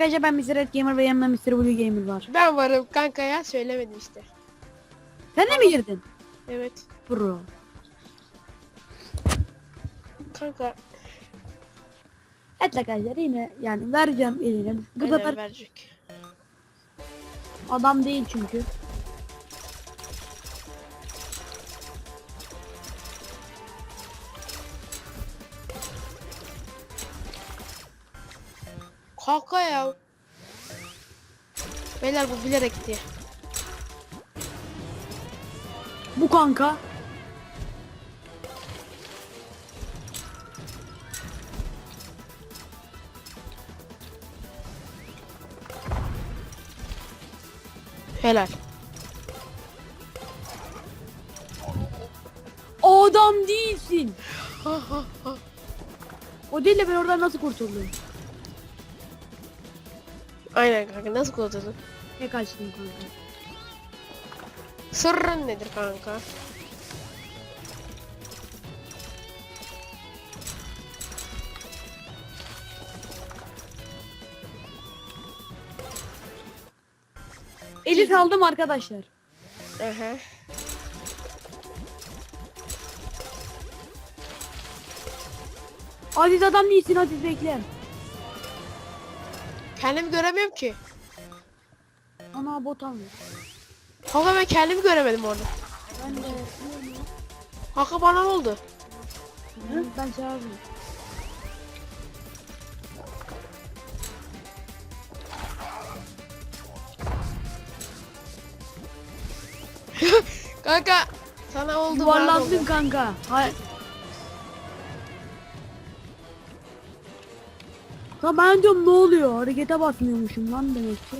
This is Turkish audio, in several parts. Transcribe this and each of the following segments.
arkadaşlar ben Mr. Red Gamer ve yanımda Mr. Blue Gamer var. Ben varım kanka ya söylemedim işte. Sen de mi girdin? Evet. Bro. Kanka Evet arkadaşlar yine yani vereceğim eline. Bu aynen sefer verecek. adam değil çünkü. Kanka ya. Beyler bu bilerek gitti. Bu kanka. Helal. Adam değilsin. O değil de ben oradan nasıl kurtuldum? Aynen kanka nasıl kurtuldun? Ne kaçtım kanka? Sırrın nedir kanka? Elit aldım arkadaşlar. Aha. Aziz adam değilsin Aziz bekle. Kendimi göremiyorum ki. Ana bot almış. Kanka ben kendimi göremedim orada. Ben de Kanka bana ne oldu? Hı? ben çağırdım. Kanka sana oldu oldu. kanka. Hayır. Ya ben diyorum ne oluyor? Harekete basmıyormuşum lan demek ki.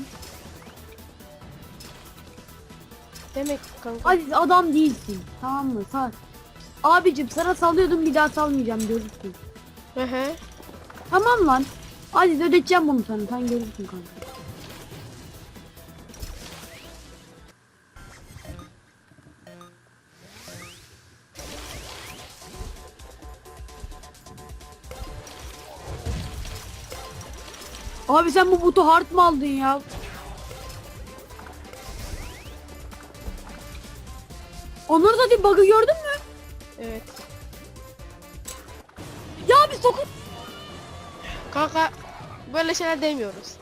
Demek ki kanka. Aziz adam değilsin. Tamam mı? Sağ. Abicim sana salıyordum bir daha salmayacağım görürsün. Hı hı. Tamam lan. Aziz ödeteceğim bunu sana. Sen görürsün kanka. Abi sen bu butu hard mı aldın ya? Onları da değil bug'ı gördün mü? Evet. Ya bir sokun. Kanka böyle şeyler demiyoruz.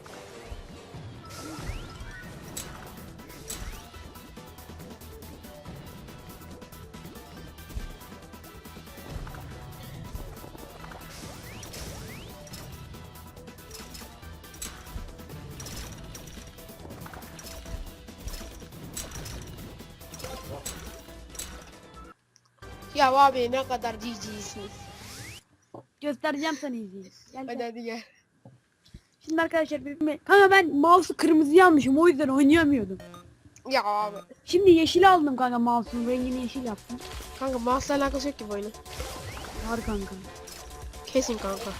Abi ne kadar ciciysiniz. Göstereceğim sana izleyin. Gel, Hadi gel. hadi gel. Şimdi arkadaşlar bir- kanka ben mouse'u kırmızıya almışım o yüzden oynayamıyordum. Ya abi. Şimdi yeşil aldım kanka mouse'un rengini yeşil yaptım. Kanka mouse'la alakası yok ki bu oyunun. Var kanka. Kesin kanka.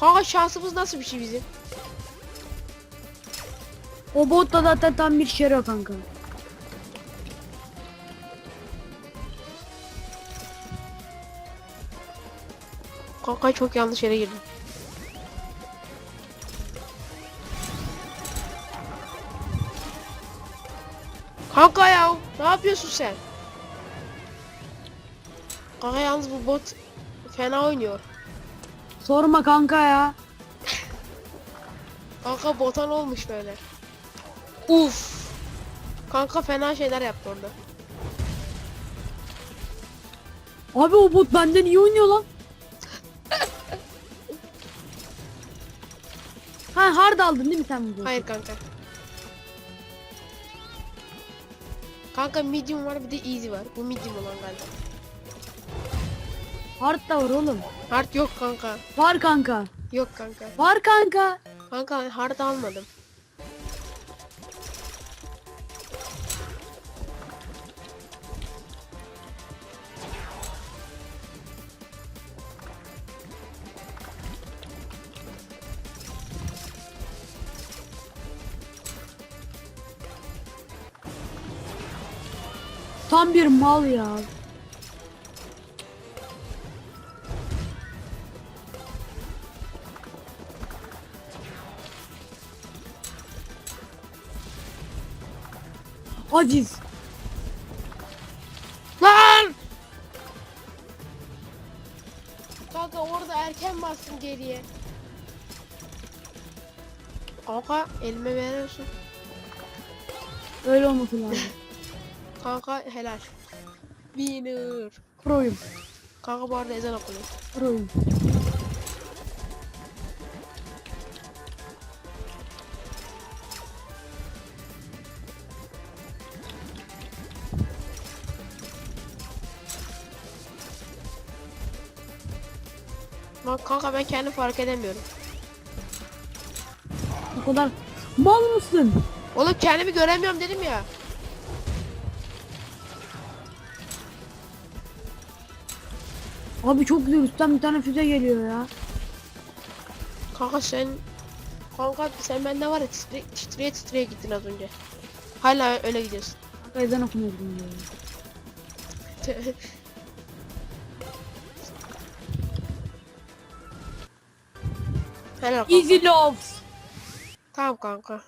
Kanka şansımız nasıl bir şey bizim? O bot da zaten tam bir şero kanka. Kanka çok yanlış yere girdim. Kanka ya ne yapıyorsun sen? Kanka yalnız bu bot fena oynuyor. Sorma kanka ya. Kanka botan olmuş böyle. Uf. Kanka fena şeyler yaptı orada. Abi o bot benden iyi oynuyor lan. ha hard aldın değil mi sen bu botu? Hayır kanka. Kanka medium var bir de easy var. Bu medium olan galiba. Hard da var oğlum. Hard yok kanka. Var kanka. Yok kanka. Var kanka. Kanka hard almadım. tam bir mal ya. Aciz. Lan! Kanka orada erken bastım geriye. Kanka elime veriyorsun. Öyle olmasın lazım. Kanka helal. Winner. Proyum. Kanka bu arada ezan okunuyor. Proyum. Kanka ben kendim fark edemiyorum. O kadar mal mısın? Oğlum kendimi göremiyorum dedim ya. Abi çok güzel üstten bir tane füze geliyor ya. Kanka sen Kanka sen bende var ya titre, titreye titreye gittin az önce. Hala öyle gidiyorsun. Kanka ezan okumuyordum. Helal kanka. Easy loves. Tamam kanka.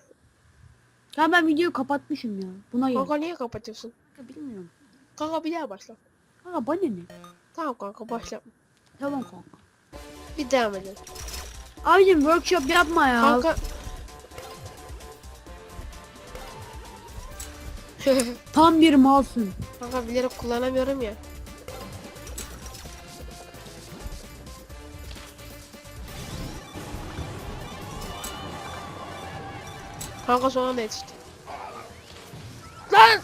Ya ben videoyu kapatmışım ya. Buna gel. Kanka niye kapatıyorsun? Kanka bilmiyorum. Kanka bir daha başla. Kanka bana ne? Tamam kanka başla. Tamam kanka. Bir devam edelim. Abicim workshop yapma ya. Kanka. Tam bir malsın. kanka bilerek kullanamıyorum ya. Kanka son anda yetişti. Lan!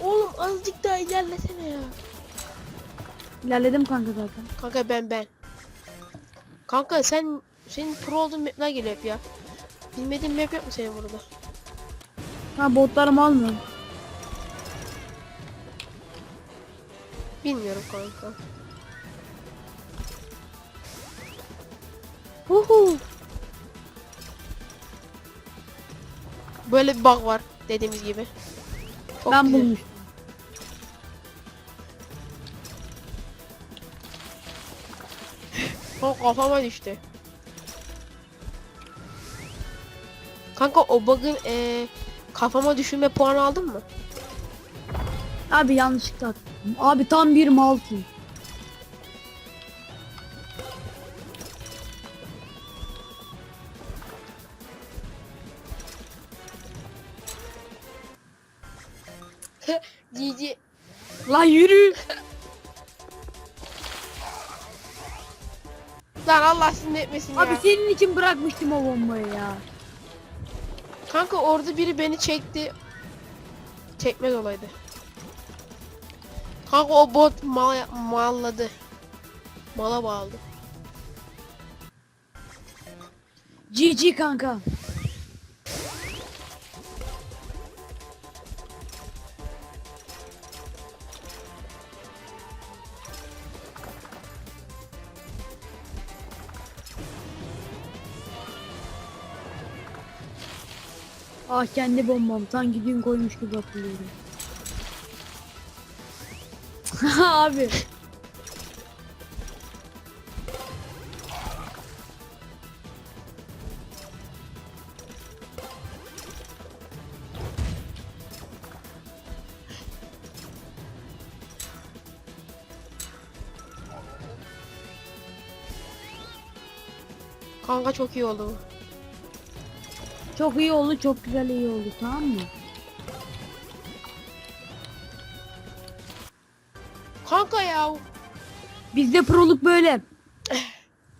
Oğlum azıcık daha ilerlesene. İlerledim kanka zaten. Kanka ben ben. Kanka sen senin pro olduğun mapler geliyor hep ya. Bilmediğin map yok mu senin burada? Ha botlarımı almıyorum. Bilmiyorum kanka. Uhu. Böyle bir bug var dediğimiz gibi. Çok ben güzel. bulmuştum. Kanka kafama düştü. Kanka o bug'ın eee kafama düşürme puanı aldın mı? Abi yanlışlıkla attım. Abi tam bir malsın. GG. Lan yürü. Etmesin Abi ya. senin için bırakmıştım o bombayı ya. Kanka orada biri beni çekti. Çekmez olaydı. Kanka o bot mal malladı. Mala bağladı. GG kanka. Ah kendi bombam sanki dün koymuş gibi hatırlıyorum. Abi. Kanka çok iyi oldu bu. Çok iyi oldu, çok güzel iyi oldu tamam mı? Kanka ya. Bizde proluk böyle.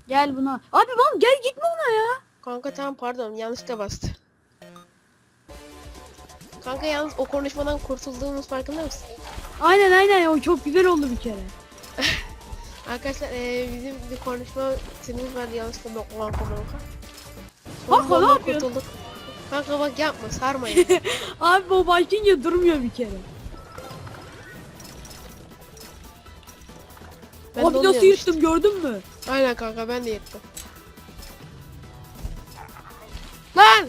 Gel buna. Abi lan gel gitme ona ya. Kanka tamam pardon yanlışlıkla bastı. Kanka yalnız o konuşmadan kurtulduğumuz farkında mısın? Aynen aynen o çok güzel oldu bir kere. Arkadaşlar eee, bizim bir konuşma stilimiz vardı yanlışlıkla bak kanka kanka. Ne yapıyorsun? kurtulduk. Kanka bak yapma sarmayın. Abi o başlayınca durmuyor bir kere. Ben Abi nasıl yırttım gördün mü? Aynen kanka ben de yırttım. Lan!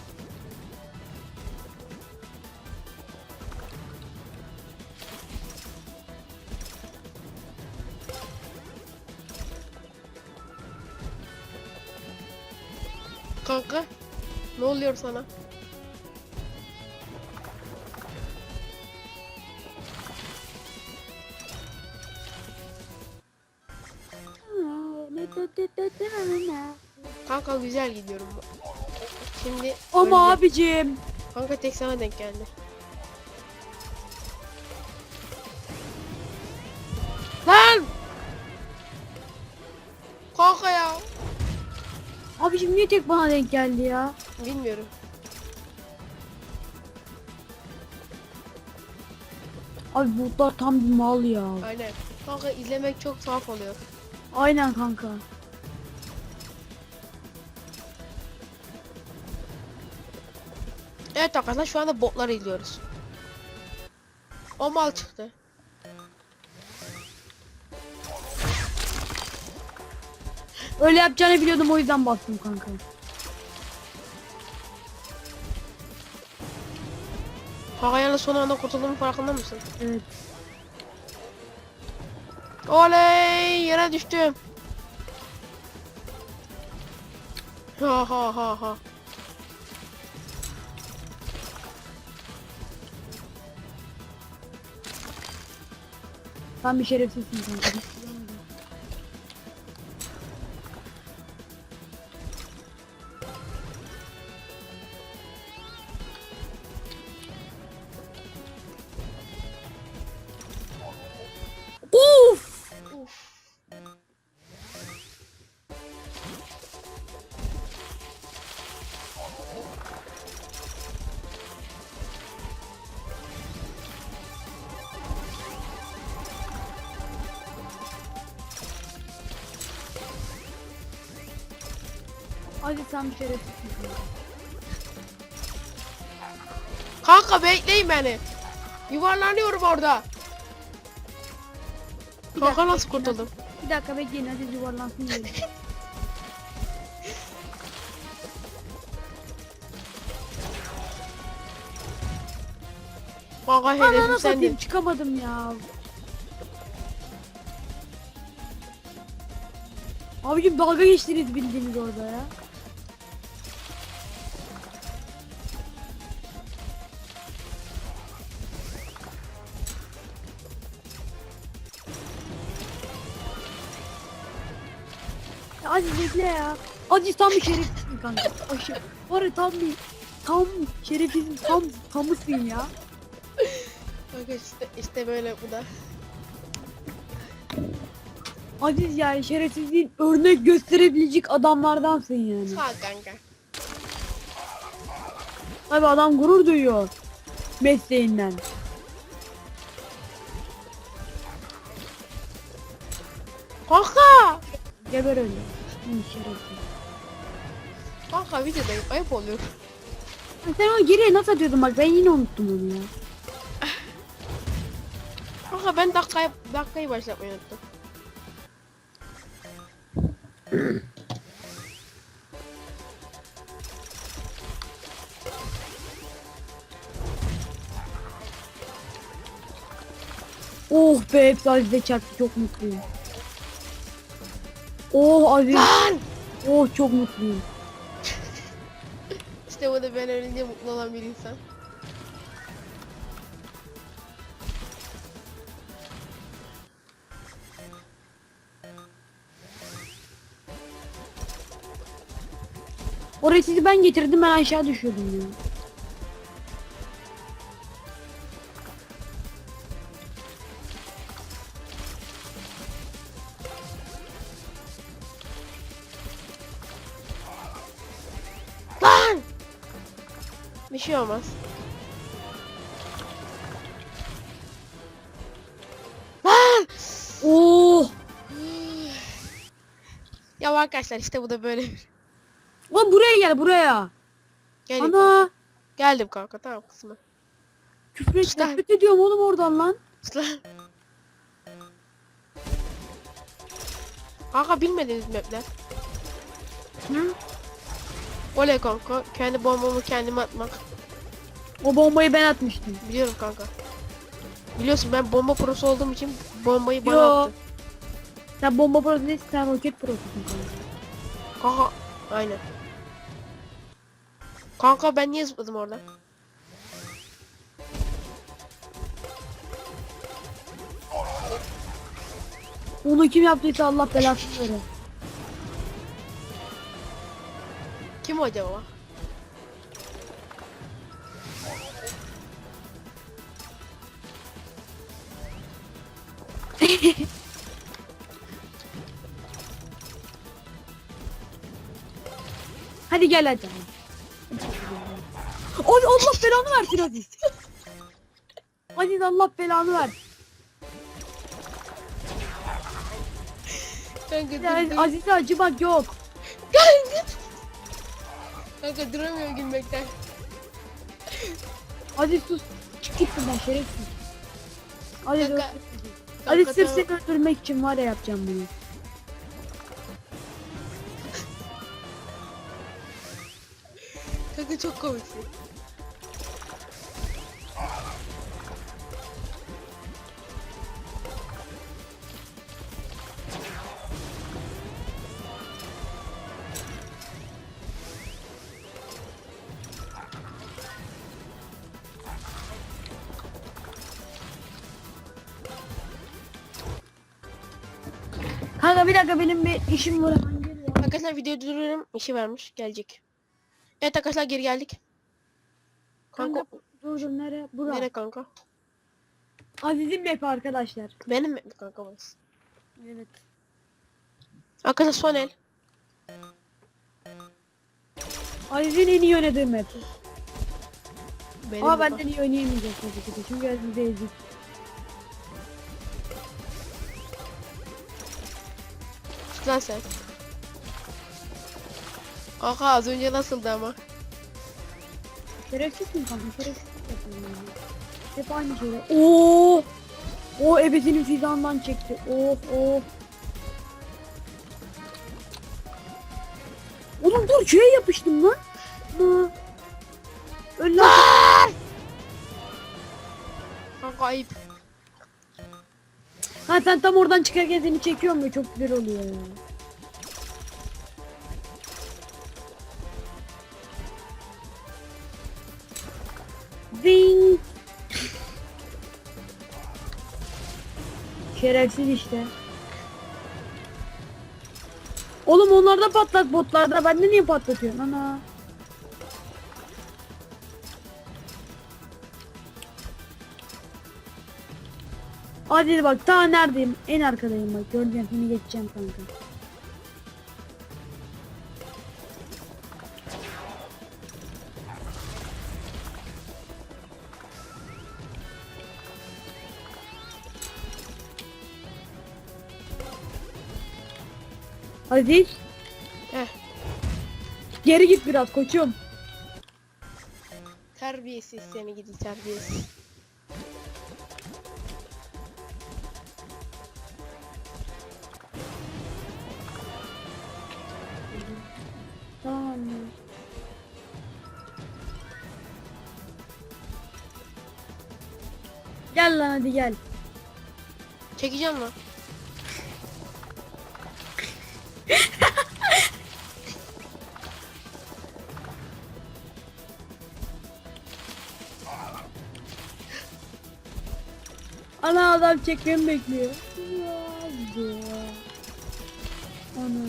Kanka ne oluyor sana? Kanka güzel gidiyorum. Şimdi Ama öleceğim. abicim. Kanka tek sana denk geldi. Lan! Kanka ya. Abicim niye tek bana denk geldi ya? Bilmiyorum. Abi botlar tam bir mal ya. Aynen. Kanka izlemek çok tuhaf oluyor. Aynen kanka. Evet arkadaşlar şu anda botları izliyoruz. O mal çıktı. Öyle yapacağını biliyordum o yüzden bastım kanka. Yalnız son anda kurtulduğumun farkında mısın? Evet. Oley yere düştüm. Ha ha ha ha. Sen bir şerefsizsin Hadi bir şerefsizsin kanka. Bekleyin beni. Yuvarlanıyorum orada. Bir Kanka dakika, nasıl bekleyin, kurtuldum? Bir dakika bekleyin hadi yuvarlansın diyelim. Kanka Ananı hedefim satayım sendin. çıkamadım ya. Abicim dalga geçtiniz bildiğiniz orada ya. Bekle ya. Aziz tam bir şerefsizsin kanka. Aşırı. Var ya tam bir tam şerefsizin tam tamısın ya. Kanka işte, işte böyle bu da. Aziz yani şerefsizliğin örnek gösterebilecek adamlardansın yani. Sağ ol kanka. Abi adam gurur duyuyor mesleğinden. Kanka! Geber öyle. Şerefsiz. Kanka videodayım ayıp oluyor. Sen onu geriye nasıl atıyordun bak ben yine unuttum onu ya. Kanka ben dakikayı, dakikayı başlatmayı unuttum. Oh be hepsi Aziz'e çarptı çok mutluyum. Oh Aziz. Lan! Oh çok mutluyum. İşte bu da ben ölünce mutlu olan bir insan. Oraya sizi ben getirdim ben aşağı düşüyordum ya. Şey olmaz. Lan! Oh. Ya arkadaşlar işte bu da böyle. Lan buraya gel buraya. Geldim. Ana. Geldim kanka tamam kısmı. Küfür et, nefret ediyorum oğlum oradan lan. Kanka bilmediğiniz mapler. Hı? Oley kanka. Kendi bombamı kendime atmak. O bombayı ben atmıştım. Biliyorum kanka. Biliyorsun ben bomba prosu olduğum için bombayı bana Yo. attın. Sen bomba prosu değilsin sen roket prosusun kanka. Kanka aynen. Kanka ben niye zıpladım orada? Onu kim yaptıysa Allah belasını verir. Kim o acaba? Gel hadi. Oy Allah belanı versin Aziz. Aziz Allah belanı ver. Kanka dur Ya, dur. Aziz'e acımak yok. Kanka. Duramıyor gülmekten. Aziz sus. Çık git buradan şerefsiz. Aziz, Kanka, Aziz kanka sırf tamam. seni öldürmek için var ya yapacağım bunu. Çok komiksin. Kanka bir dakika benim bir işim var. Arkadaşlar videoyu durduruyorum. İşi vermiş. Gelecek. Evet arkadaşlar geri geldik. Kanka, Kanka dur nereye? Bura. nere kanka? Aziz'in map'i arkadaşlar. Benim mi kanka burası? Evet. Arkadaşlar son el. Aziz'in en iyi oynadığı map. Benim Ama benden iyi oynayamayacak tabii ki. Çünkü Aziz ezik. Lan sen. Kanka az önce nasıldı ama? Şerefsiz mi kanka? Şerefsiz yapıyorum. Hep aynı şey. Oo! O ebesinin fizandan çekti. Oh oh. Oğlum dur şuraya yapıştım lan. Öl lan. Kanka ayıp. Ha sen tam oradan çıkarken seni çekiyorum ya çok güzel oluyor ya. Şerefsiz işte. Oğlum onlarda patlat botlarda bende niye patlatıyorsun ana? Hadi bak ta neredeyim? En arkadayım bak. Göreceğim seni geçeceğim kanka. Aziz Heh. geri git biraz koçum. Terbiyesiz seni gidi terbiyesiz. Tamam? Gel lan hadi gel. Çekeceğim lan. Adam çekmemi bekliyor. Ana.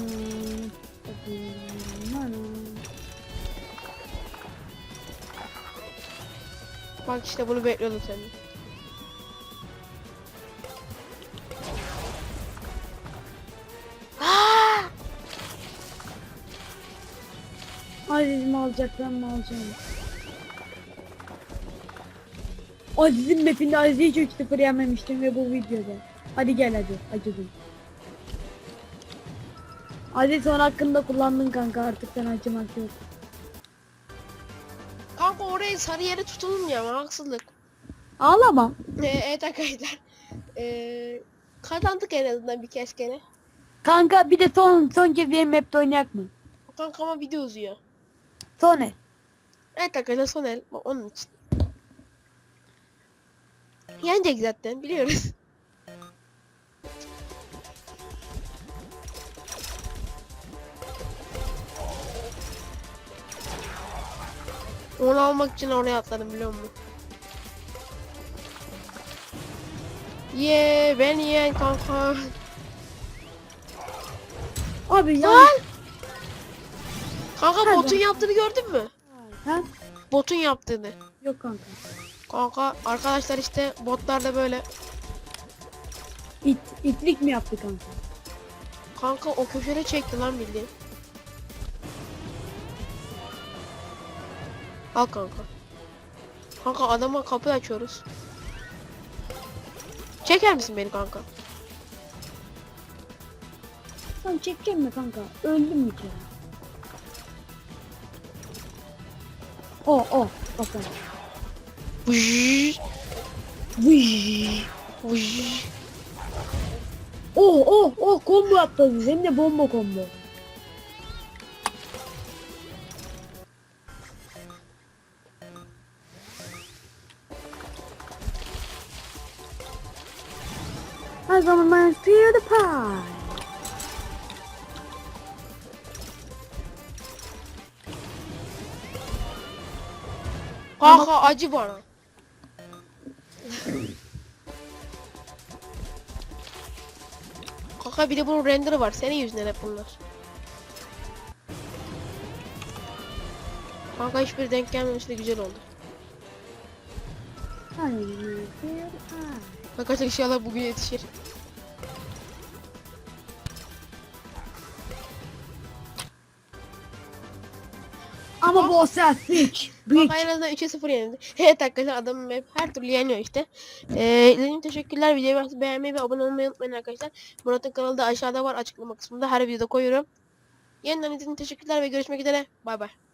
Bak işte bunu bekliyordum seni. Aziz'imi alacaklar mı alacağım? Aziz'in mapinde Aziz'i 3-0 yememiştim ve bu videoda. Hadi gel hadi. Acıdım. Aziz son hakkında kullandın kanka artık sen acımak yok. Kanka oraya sarı yere tutulmuyor ama haksızlık. Ağlama. Ee, evet arkadaşlar. Ee, kazandık en azından bir kez gene. Kanka bir de son son kez benim map'te oynayak mı? Kanka ama video uzuyor. Son el. Evet arkadaşlar son el. Onun için. Yenecek zaten biliyoruz. Onu almak için oraya atladım biliyor musun? Ye ben yiyen kanka. Abi ya. Lan! Kanka Hadi. botun yaptığını gördün mü? Ha? Botun yaptığını. Yok kanka. Kanka arkadaşlar işte botlar da böyle. İt, itlik mi yaptı kanka? Kanka o köşede çekti lan bildiğin. Al kanka. Kanka adama kapı açıyoruz. Çeker misin beni kanka? Sen çekecek mi kanka? Öldüm mü kere? O o. Bakalım. Vıjj, Vıy. vıjj. Oh oh oh combo biz. Hem de bomba combo. Her zaman ben PewDiePie. Kanka acı bana. Kanka bir de bunun render'ı var. Senin yüzünden hep bunlar. Kanka hiçbir denk gelmemiş de güzel oldu. PewDiePie. Arkadaşlar inşallah bugün yetişir. Ama bu o ses bitch. Bitch. Kanka en azından 3'e 0 yenildi. Evet arkadaşlar adamım hep her türlü yeniyor işte. Ee, izlediğiniz teşekkürler. Videoyu beğenmeyi ve abone olmayı unutmayın arkadaşlar. Murat'ın kanalı da aşağıda var açıklama kısmında. Her videoda koyuyorum. Yeniden izlediğiniz teşekkürler ve görüşmek üzere. Bay bay.